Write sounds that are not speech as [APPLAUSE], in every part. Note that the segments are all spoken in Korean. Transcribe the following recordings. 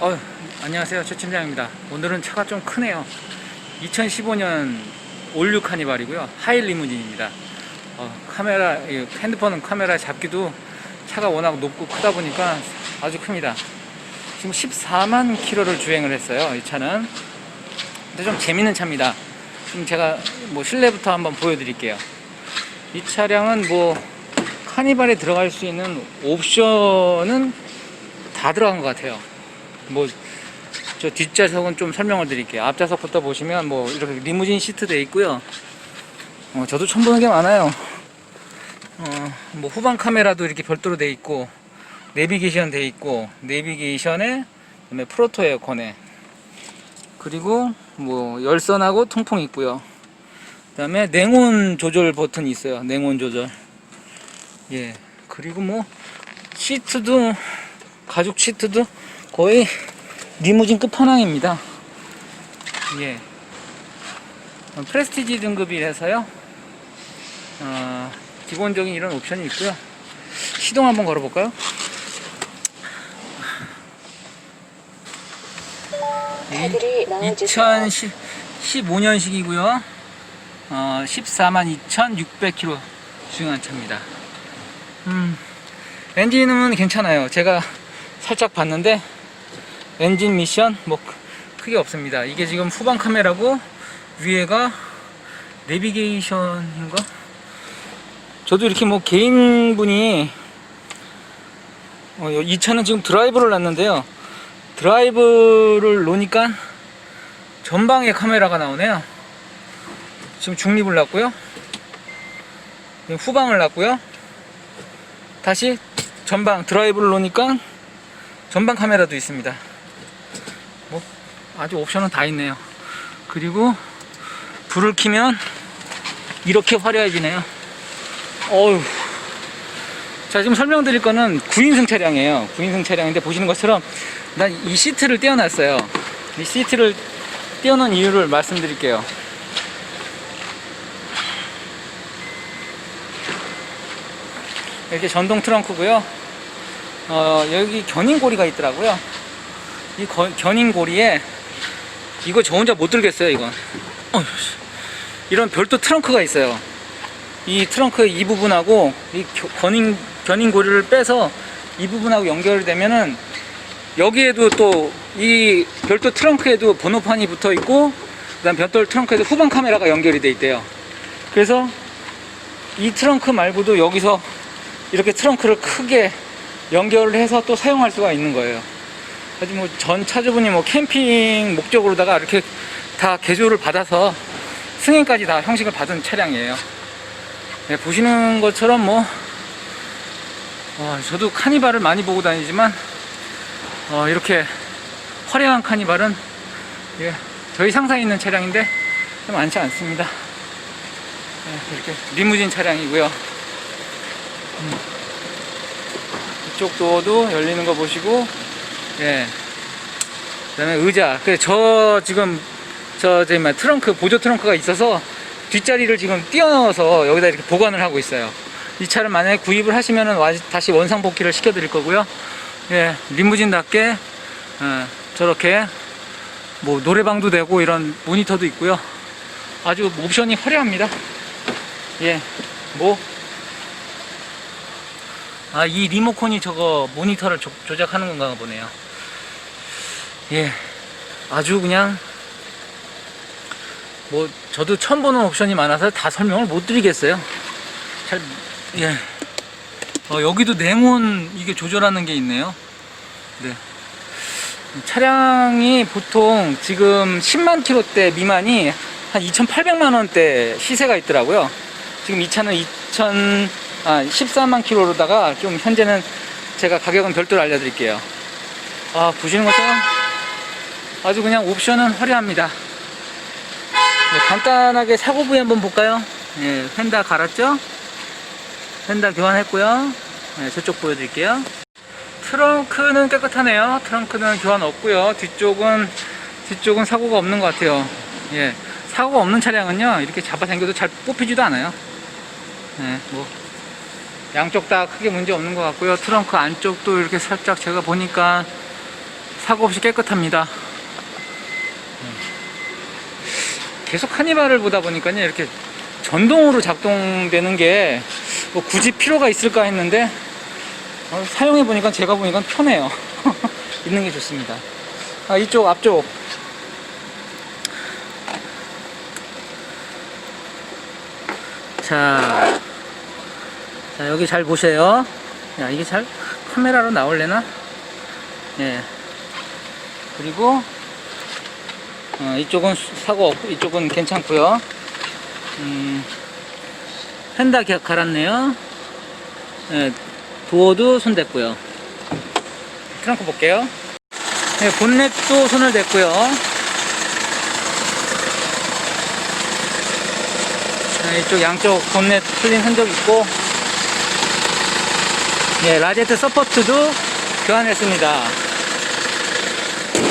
어, 안녕하세요. 최 팀장입니다. 오늘은 차가 좀 크네요. 2015년 올류 카니발이고요. 하일 리무진입니다. 어, 카메라, 이 핸드폰 카메라 잡기도 차가 워낙 높고 크다 보니까 아주 큽니다. 지금 14만 킬로를 주행을 했어요. 이 차는. 근데 좀 재밌는 차입니다. 지금 제가 뭐 실내부터 한번 보여드릴게요. 이 차량은 뭐 카니발에 들어갈 수 있는 옵션은 다 들어간 것 같아요. 뭐 저 뒷좌석은 좀 설명을 드릴게요. 앞좌석부터 보시면 뭐 이렇게 리무진 시트 돼 있고요. 어, 저도 처음 보는 게 많아요. 어, 뭐 후방 카메라도 이렇게 별도로 돼 있고 내비게이션 돼 있고 내비게이션에 그다음에 프로토 에어컨에 그리고 뭐 열선하고 통풍 있고요. 그다음에 냉온 조절 버튼이 있어요. 냉온 조절. 예. 그리고 뭐 시트도 가죽 시트도 거의 리무진 끝판왕입니다. 예. 어, 프레스티지 등급이라서요. 어, 기본적인 이런 옵션이 있고요. 시동 한번 걸어볼까요? 차들이 나와주세요. 2015년식이고요. 어, 14만 2,600km 주행한 차입니다. 음, 엔진은 괜찮아요. 제가 살짝 봤는데 엔진 미션 뭐 크- 크게 없습니다. 이게 지금 후방 카메라고 위에가 내비게이션인가? 저도 이렇게 뭐 개인분이 어, 이 차는 지금 드라이브를 놨는데요. 드라이브를 놓으니까 전방에 카메라가 나오네요. 지금 중립을 놨고요. 후방을 놨고요. 다시 전방 드라이브를 놓으니까 전방 카메라도 있습니다. 뭐 아주 옵션은 다 있네요. 그리고 불을 켜면 이렇게 화려해지네요. 어휴. 자, 지금 설명드릴 거는 9인승 차량이에요. 9인승 차량인데 보시는 것처럼 난 이 시트를 떼어놨어요. 이 시트를 떼어놓은 이유를 말씀드릴게요. 이렇게 전동 트렁크고요. 어, 여기 견인고리가 있더라고요. 이 거- 견인고리에 이거 저 혼자 못 들겠어요, 이건. 씨. 이런 별도 트렁크가 있어요. 이 트렁크 이 부분하고 이 겨- 견인 견인고리를 빼서 이 부분하고 연결되면은 여기에도 또 이 별도 트렁크에도 번호판이 붙어 있고 그다음 별도 트렁크에도 후방 카메라가 연결이 돼 있대요. 그래서 이 트렁크 말고도 여기서 이렇게 트렁크를 크게 연결을 해서 또 사용할 수가 있는 거예요. 아주 뭐 전 차주분이 뭐 캠핑 목적으로다가 이렇게 다 개조를 받아서 승인까지 다 형식을 받은 차량이에요. 네, 보시는 것처럼 뭐 어, 저도 카니발을 많이 보고 다니지만 어, 이렇게 화려한 카니발은 예, 저희 상상에 있는 차량인데 좀 많지 않습니다. 네, 이렇게 리무진 차량이고요. 음. 이쪽 도어도 열리는 거 보시고 예. 그다음에 의자. 그저 지금 저막 트렁크 보조 트렁크가 있어서 뒷자리를 지금 띄어넣어서 여기다 이렇게 보관을 하고 있어요. 이 차를 만약에 구입을 하시면은 와- 다시 원상 복귀를 시켜드릴 거고요. 예, 리무진답게 어, 저렇게 뭐 노래방도 되고 이런 모니터도 있고요. 아주 옵션이 화려합니다. 예, 뭐. 아, 이 리모컨이 저거 모니터를 조, 조작하는 건가 보네요. 예, 아주 그냥 뭐 저도 처음 보는 옵션이 많아서 다 설명을 못 드리겠어요. 잘 예. 어, 여기도 냉온 이게 조절하는 게 있네요. 네. 차량이 보통 지금 10만 킬로대 미만이 한 2,800만 원대 시세가 있더라고요. 지금 이 차는 2,000 아, 14만 킬로로다가 좀 현재는 제가 가격은 별도로 알려드릴게요. 아, 보시는 것처럼 아주 그냥 옵션은 화려합니다. 네, 간단하게 사고 부위 한번 볼까요? 예, 펜다 갈았죠? 펜다 교환했고요. 네, 저쪽 보여드릴게요. 트렁크는 깨끗하네요. 트렁크는 교환 없고요. 뒤쪽은 뒤쪽은 사고가 없는 것 같아요. 예, 사고가 없는 차량은요 이렇게 잡아당겨도 잘 뽑히지도 않아요. 예, 뭐 양쪽 다 크게 문제 없는 것 같고요. 트렁크 안쪽도 이렇게 살짝 제가 보니까 사고 없이 깨끗합니다. 음. 계속 카니발을 보다 보니까요, 이렇게 전동으로 작동되는 게 뭐 굳이 필요가 있을까 했는데, 어, 사용해 보니까 제가 보니까 편해요. [LAUGHS] 있는 게 좋습니다. 아, 이쪽 앞쪽. 자, 자 여기 잘 보세요. 야 이게 잘 카메라로 나올래나? 예. 그리고 어, 이쪽은 사고 없고 이쪽은 괜찮고요. 음, 펜다 겨- 갈았네요. 예, 도어도 손 댔고요. 트렁크 볼게요. 네, 본넷도 손을 댔고요. 네, 이쪽 양쪽 본넷 풀린 흔적 있고, 예, 라제트 서포트도 교환했습니다.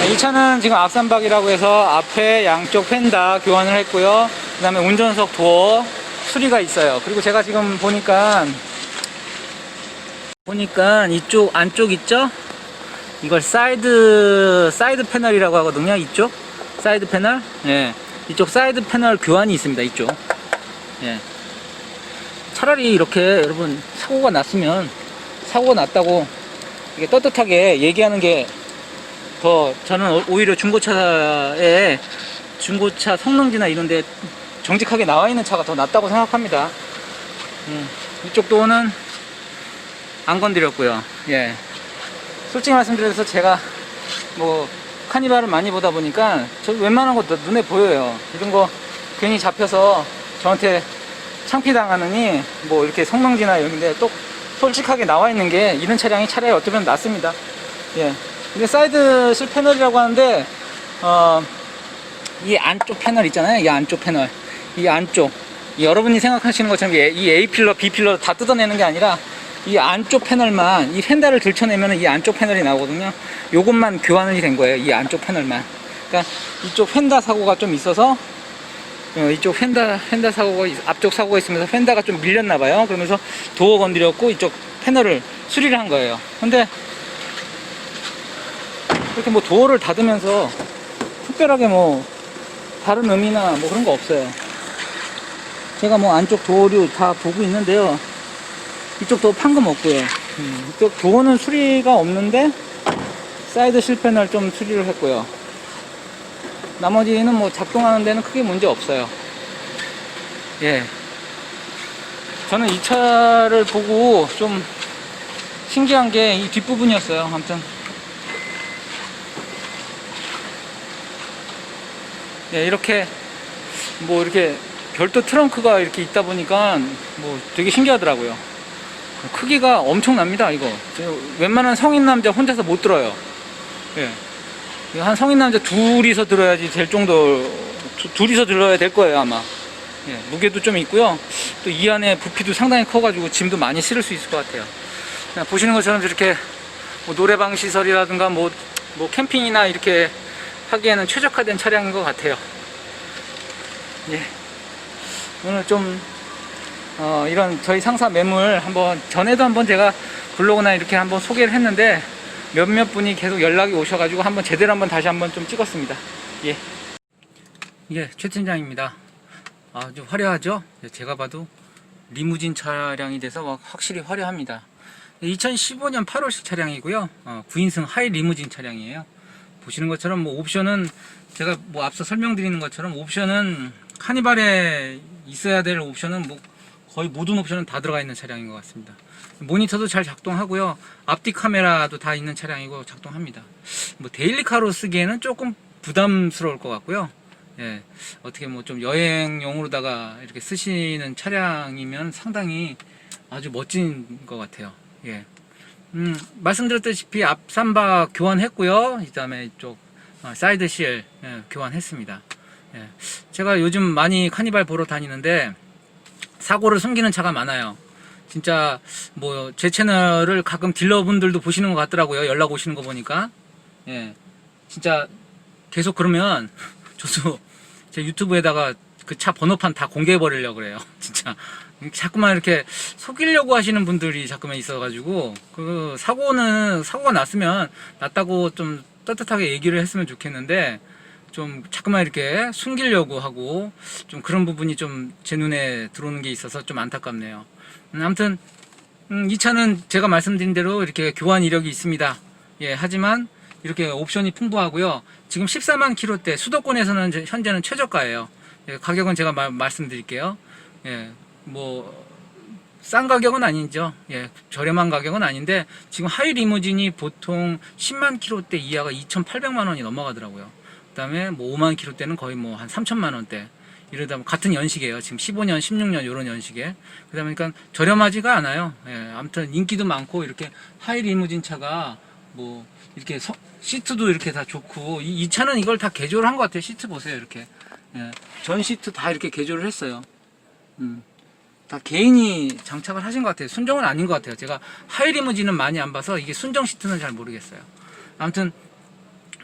네, 이 차는 지금 앞산박이라고 해서 앞에 양쪽 펜다 교환을 했고요. 그 다음에 운전석 도어 수리가 있어요. 그리고 제가 지금 보니까, 보니까 이쪽 안쪽 있죠? 이걸 사이드 사이드 패널이라고 하거든요. 이쪽 사이드 패널. 예. 이쪽 사이드 패널 교환이 있습니다. 이쪽. 예. 차라리 이렇게 여러분 사고가 났으면 사고가 났다고 이게 떳떳하게 얘기하는 게 더 저는 오히려 중고차에 중고차 성능지나 이런데 정직하게 나와 있는 차가 더 낫다고 생각합니다. 음, 이쪽 도어는 안 건드렸고요. 예. 솔직히 말씀드려서 제가 뭐 카니발을 많이 보다 보니까 저 웬만한 것도 눈에 보여요. 이런 거 괜히 잡혀서 저한테 창피당하느니 뭐 이렇게 성능지나 이런데 또 솔직하게 나와 있는 게 이런 차량이 차라리 어쩌면 낫습니다. 예. 근데 사이드 실 패널이라고 하는데 어, 이 안쪽 패널 있잖아요. 이 안쪽 패널. 이 안쪽. 이 여러분이 생각하시는 것처럼 이 A- 필러, B 필러 다 뜯어내는 게 아니라 이 안쪽 패널만 이 펜다를 들쳐내면 이 안쪽 패널이 나오거든요. 요것만 교환이 된 거예요. 이 안쪽 패널만. 그러니까 이쪽 펜다 사고가 좀 있어서 어, 이쪽 펜다 펜다 사고가 있- 앞쪽 사고가 있으면서 펜다가 좀 밀렸나 봐요. 그러면서 도어 건드렸고 이쪽 패널을 수리를 한 거예요. 근데 이렇게 뭐 도어를 닫으면서 특별하게 뭐 다른 의미나 뭐 그런 거 없어요. 제가 뭐 안쪽 도어류 다 보고 있는데요. 이쪽 도어 판금 없고요. 음, 이쪽 도어는 수리가 없는데 사이드 실패널 좀 수리를 했고요. 나머지는 뭐 작동하는 데는 크게 문제 없어요. 예. 저는 이 차를 보고 좀 신기한 게 이 뒷부분이었어요. 아무튼 예, 이렇게 뭐 이렇게 별도 트렁크가 이렇게 있다 보니까 뭐 되게 신기하더라고요. 크기가 엄청납니다, 이거. 저 웬만한 성인 남자 혼자서 못 들어요. 예. 이거 한 성인 남자 둘이서 들어야지 될 정도, 두- 둘이서 들어야 될 거예요, 아마. 예, 무게도 좀 있고요. 또 이 안에 부피도 상당히 커가지고 짐도 많이 실을 수 있을 것 같아요. 보시는 것처럼 이렇게 뭐 노래방 시설이라든가 뭐, 뭐 캠핑이나 이렇게 하기에는 최적화된 차량인 것 같아요. 예. 오늘 좀, 어, 이런 저희 상사 매물 한번, 전에도 한번 제가 블로그나 이렇게 한번 소개를 했는데 몇몇 분이 계속 연락이 오셔가지고 한번 제대로 한번 다시 한번 좀 찍었습니다. 예. 예, 최 팀장입니다. 아주 화려하죠? 예, 제가 봐도 리무진 차량이 돼서 확실히 화려합니다. 2015년 8월식 차량이고요. 어, 9인승 하이 리무진 차량이에요. 보시는 것처럼 뭐 옵션은 제가 뭐 앞서 설명드리는 것처럼 옵션은 카니발에 있어야 될 옵션은 뭐 거의 모든 옵션은 다 들어가 있는 차량인 것 같습니다. 모니터도 잘 작동하고요. 앞뒤 카메라도 다 있는 차량이고 작동합니다. 뭐 데일리카로 쓰기에는 조금 부담스러울 것 같고요. 예, 어떻게 뭐 좀 여행용으로다가 이렇게 쓰시는 차량이면 상당히 아주 멋진 것 같아요. 예. 음, 말씀드렸다시피 앞삼박 교환했고요. 그 다음에 이쪽 어, 사이드 실 예, 교환했습니다. 예. 제가 요즘 많이 카니발 보러 다니는데 사고를 숨기는 차가 많아요. 진짜 뭐 제 채널을 가끔 딜러분들도 보시는 것 같더라고요. 연락 오시는 거 보니까. 예. 진짜 계속 그러면 [LAUGHS] 저도 제 유튜브에다가 그 차 번호판 다 공개해 버리려고 그래요. [LAUGHS] 진짜 자꾸만 이렇게 속이려고 하시는 분들이 자꾸만 있어가지고 그 사고는 사고가 났으면 났다고 좀 떳떳하게 얘기를 했으면 좋겠는데 좀 자꾸만 이렇게 숨기려고 하고 좀 그런 부분이 좀 제 눈에 들어오는 게 있어서 좀 안타깝네요. 음, 아무튼 음, 이 차는 제가 말씀드린 대로 이렇게 교환 이력이 있습니다. 예, 하지만 이렇게 옵션이 풍부하고요. 지금 14만 킬로대 수도권에서는 현재는 최저가예요. 예, 가격은 제가 말, 말씀드릴게요. 예, 뭐, 싼 가격은 아니죠. 예, 저렴한 가격은 아닌데, 지금 하이 리무진이 보통 10만 킬로대 이하가 2,800만 원이 넘어가더라고요. 그 다음에 뭐 5만 킬로대는 거의 뭐 한 3천만 원대. 이러다 보면 같은 연식이에요. 지금 15년, 16년 이런 연식에. 그러다 보니까 저렴하지가 않아요. 예, 아무튼 인기도 많고 이렇게 하이 리무진 차가 뭐 이렇게 서- 시트도 이렇게 다 좋고 이, 이 차는 이걸 다 개조를 한 것 같아요. 시트 보세요. 이렇게 예, 전 시트 다 이렇게 개조를 했어요. 음, 다 개인이 장착을 하신 것 같아요. 순정은 아닌 것 같아요. 제가 하이 리무진은 많이 안 봐서 이게 순정 시트는 잘 모르겠어요. 아무튼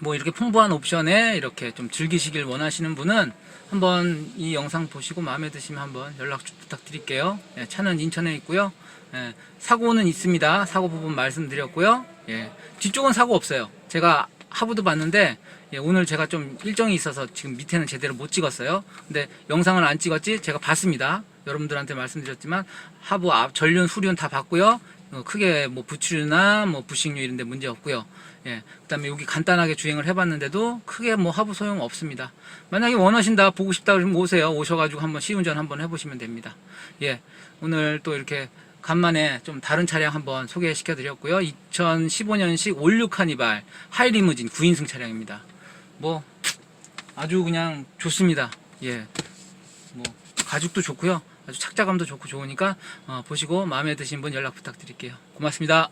뭐 이렇게 풍부한 옵션에 이렇게 좀 즐기시길 원하시는 분은 한번 이 영상 보시고 마음에 드시면 한번 연락 좀 부탁드릴게요. 예, 차는 인천에 있고요. 예, 사고는 있습니다. 사고 부분 말씀드렸고요. 예, 뒤쪽은 사고 없어요. 제가 하부도 봤는데 예, 오늘 제가 좀 일정이 있어서 지금 밑에는 제대로 못 찍었어요. 근데 영상을 안 찍었지 제가 봤습니다. 여러분들한테 말씀드렸지만 하부 앞 전륜 후륜 다 봤고요. 어, 크게 뭐 부추나 뭐 부식류 이런 데 문제 없고요. 예. 그다음에 여기 간단하게 주행을 해 봤는데도 크게 뭐 하부 소용 없습니다. 만약에 원하신다 보고 싶다 그러면 오세요. 오셔 가지고 한번 시운전 한번 해 보시면 됩니다. 예. 오늘 또 이렇게 간만에 좀 다른 차량 한번 소개시켜 드렸고요. 2015년식 올류 카니발 하이 리무진 9인승 차량입니다. 뭐 아주 그냥 좋습니다. 예. 뭐 가죽도 좋고요. 아주 착자감도 좋고 좋으니까 어, 보시고 마음에 드신 분 연락 부탁드릴게요. 고맙습니다.